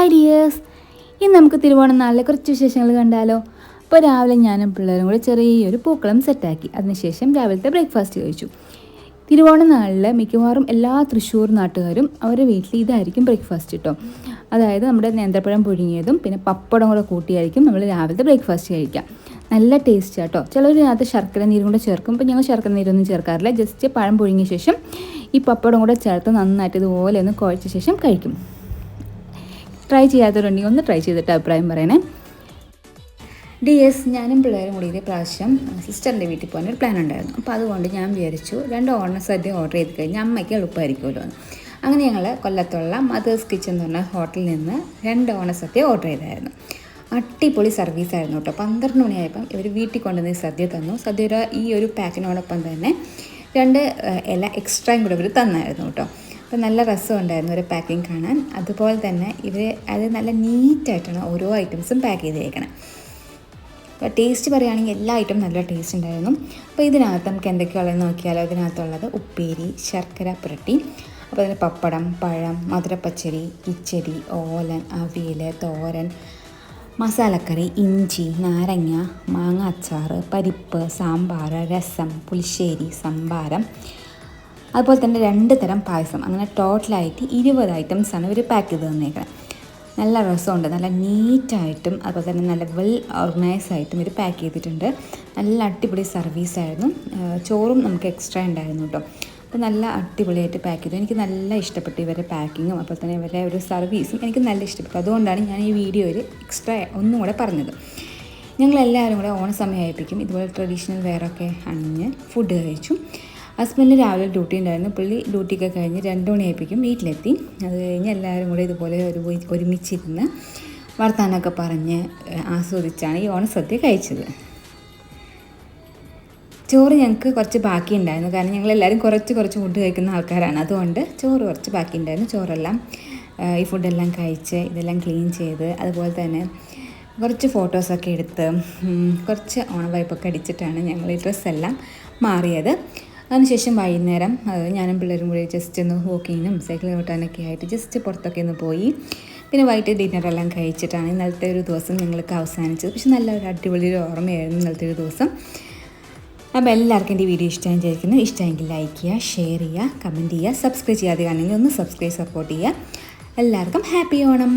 Hi dears. ഇന്ന് നമുക്ക് തിരുവോണം നാളിലെ കുറച്ച് വിശേഷങ്ങൾ കണ്ടാലോ? അപ്പോൾ രാവിലെ ഞാനും പിള്ളേരും കൂടെ ചെറിയൊരു പൂക്കളം സെറ്റാക്കി. അതിനുശേഷം രാവിലത്തെ ബ്രേക്ക്ഫാസ്റ്റ് കഴിച്ചു. തിരുവോണ നാളിൽ മിക്കവാറും എല്ലാ തൃശ്ശൂർ നാട്ടുകാരും അവരുടെ വീട്ടിൽ ഇതായിരിക്കും ബ്രേക്ക്ഫാസ്റ്റ് കിട്ടും അതായത് നമ്മുടെ നേന്ത്രപ്പഴം പുഴുങ്ങിയതും പിന്നെ പപ്പടം കൂടെ കൂട്ടിയായിരിക്കും നമ്മൾ രാവിലത്തെ ബ്രേക്ക്ഫാസ്റ്റ് കഴിക്കുക. നല്ല ടേസ്റ്റ് കേട്ടോ ചിലർ അതിനകത്ത് ശർക്കര നീരും കൂടെ ചേർക്കും. അപ്പോൾ ഞങ്ങൾ ശർക്കര നീരൊന്നും ചേർക്കാറില്ല. ജസ്റ്റ് പഴം പുഴുങ്ങിയ ശേഷം ഈ പപ്പടം കൂടെ ചേർത്ത് നന്നായിട്ട് ഇതുപോലെ ഒന്ന് കുഴച്ച ശേഷം കഴിക്കും. ട്രൈ ചെയ്യാത്തവരുണ്ടെങ്കിൽ ഒന്ന് ട്രൈ ചെയ്തിട്ട് അഭിപ്രായം പറയണേ. ഡി എസ് ഞാനും പിള്ളേരും കൂടി ഇതേ പ്രാവശ്യം സിസ്റ്ററിന്റെ വീട്ടിൽ പോകാൻ ഒരു പ്ലാൻ ഉണ്ടായിരുന്നു. അപ്പോൾ അതുകൊണ്ട് ഞാൻ വിചാരിച്ചു രണ്ട് ഓണർ സദ്യ ഓർഡർ ചെയ്ത് കഴിഞ്ഞാൽ അമ്മയ്ക്ക് എളുപ്പമായിരിക്കുമല്ലോ എന്ന്. അങ്ങനെ ഞങ്ങൾ കൊല്ലത്തുള്ള മദേഴ്സ് കിച്ചൻ എന്ന് പറഞ്ഞ ഹോട്ടലിൽ നിന്ന് രണ്ട് ഓണ സദ്യ ഓർഡർ ചെയ്തായിരുന്നു. അടിപൊളി സർവീസായിരുന്നു കേട്ടോ. പന്ത്രണ്ട് മണിയായപ്പം ഇവർ വീട്ടിൽ കൊണ്ടുവന്ന് സദ്യ തന്നു. സദ്യയുടെ ഈ ഒരു പാക്കിനോടൊപ്പം തന്നെ രണ്ട് ഇല എക്സ്ട്രായും കൂടെ ഇവർ തന്നായിരുന്നു കേട്ടോ. അപ്പോൾ നല്ല രസമുണ്ടായിരുന്നു ഒരു പാക്കിങ് കാണാൻ. അതുപോലെ തന്നെ ഇവർ അത് നല്ല നീറ്റായിട്ടാണ് ഓരോ ഐറ്റംസും പാക്ക് ചെയ്തേക്കണം. അപ്പോൾ ടേസ്റ്റ് പറയുകയാണെങ്കിൽ എല്ലാ ഐറ്റം നല്ല ടേസ്റ്റ് ഉണ്ടായിരുന്നു. അപ്പോൾ ഇതിനകത്ത് നമുക്ക് എന്തൊക്കെയുള്ളതെന്ന് നോക്കിയാലോ. ഇതിനകത്തുള്ളത് ഉപ്പേരി ശർക്കര പുരട്ടി. അപ്പോൾ അതിന് പപ്പടം പഴം മധുരപ്പച്ചരി കിച്ചടി ഓലൻ അവിയൽ തോരൻ മസാലക്കറി ഇഞ്ചി നാരങ്ങ മാങ്ങ അച്ചാർ പരിപ്പ് സാമ്പാർ രസം പുളിശ്ശേരി സംഭാരം അതുപോലെ തന്നെ രണ്ട് തരം പായസം. അങ്ങനെ ടോട്ടലായിട്ട് ഇരുപത് ആണ് ഇവർ പാക്ക് ചെയ്ത് തന്നേക്കുന്നത് നല്ല രസമുണ്ട്. നല്ല നീറ്റായിട്ടും അതുപോലെ തന്നെ നല്ല വെൽ ഓർഗനൈസ് ആയിട്ടും ഇവർ പാക്ക് ചെയ്തിട്ടുണ്ട്. നല്ല അടിപൊളി സർവീസ് ആയിരുന്നു. ചോറും നമുക്ക് എക്സ്ട്രാ ഉണ്ടായിരുന്നു കേട്ടോ അപ്പോൾ നല്ല അടിപൊളിയായിട്ട് പാക്ക് ചെയ്തു. എനിക്ക് നല്ല ഇഷ്ടപ്പെട്ടു ഇവരുടെ പാക്കിങ്ങും അപ്പോൾ തന്നെ ഇവരുടെ ഒരു സർവീസും എനിക്ക് നല്ല ഇഷ്ടപ്പെട്ടു. അതുകൊണ്ടാണ് ഞാൻ ഈ വീഡിയോയിൽ എക്സ്ട്രാ ഒന്നും കൂടെ പറഞ്ഞത്. ഞങ്ങളെല്ലാവരും കൂടെ ഓണസമയമായിപ്പിക്കും ഇതുപോലെ ട്രഡീഷണൽ വെയറൊക്കെ അണിഞ്ഞ് ഫുഡ് കഴിച്ചു. ഹസ്ബൻഡ് രാവിലെ ഡ്യൂട്ടി ഉണ്ടായിരുന്നു. പുള്ളി ഡ്യൂട്ടിയൊക്കെ കഴിഞ്ഞ് രണ്ട് മണിയായിപ്പിക്കും വീട്ടിലെത്തി. അത് കഴിഞ്ഞ് എല്ലാവരും കൂടെ ഇതുപോലെ ഒരു ഒരുമിച്ചിരുന്ന് വർത്താനമൊക്കെ പറഞ്ഞ് ആസ്വദിച്ചാണ് ഈ ഓണസദ്യ കഴിച്ചത്. ചോറ് ഞങ്ങൾക്ക് കുറച്ച് ബാക്കി ഉണ്ടായിരുന്നു കാരണം ഞങ്ങൾ എല്ലാവരും കുറച്ച് കുറച്ച് ഫുഡ് കഴിക്കുന്ന ആൾക്കാരാണ്. അതുകൊണ്ട് ചോറ് കുറച്ച് ബാക്കി ഉണ്ടായിരുന്നു ചോറെല്ലാം ഈ ഫുഡെല്ലാം കഴിച്ച് ഇതെല്ലാം ക്ലീൻ ചെയ്ത് അതുപോലെ തന്നെ കുറച്ച് ഫോട്ടോസൊക്കെ എടുത്ത് കുറച്ച് ഓണവായ്പൊക്കെ അടിച്ചിട്ടാണ് ഞങ്ങൾ ഈ ഡ്രസ്സെല്ലാം മാറിയത്. അതിനുശേഷം വൈകുന്നേരം ഞാനും പിള്ളേരും കൂടി ജസ്റ്റ് ഒന്ന് വോക്കിങ്ങിനും സൈക്കിൾ ഓട്ടാനൊക്കെ ആയിട്ട് ജസ്റ്റ് പുറത്തൊക്കെ ഒന്ന് പോയി. പിന്നെ വൈകിട്ട് ഡിന്നറെല്ലാം കഴിച്ചിട്ടാണ് ഇന്നലത്തെ ഒരു ദിവസം ഞങ്ങൾക്ക് അവസാനിച്ചത്. പക്ഷെ നല്ല ഒരു അടിപൊളി ഒരു ഓർമ്മയായിരുന്നു ഇന്നലത്തെ ഒരു ദിവസം. അപ്പോൾ എല്ലാവർക്കും എന്റെ വീഡിയോ ഇഷ്ടമായി വിചാരിക്കുന്നു. ഇഷ്ടമെങ്കിൽ ലൈക്ക് ചെയ്യുക ഷെയർ ചെയ്യുക കമന്റ് ചെയ്യുക സബ്സ്ക്രൈബ് ചെയ്യാതെ കാണണമെങ്കിൽ ഒന്ന് സബ്സ്ക്രൈബ് സപ്പോർട്ട് ചെയ്യുക. എല്ലാവർക്കും ഹാപ്പി ഓണം.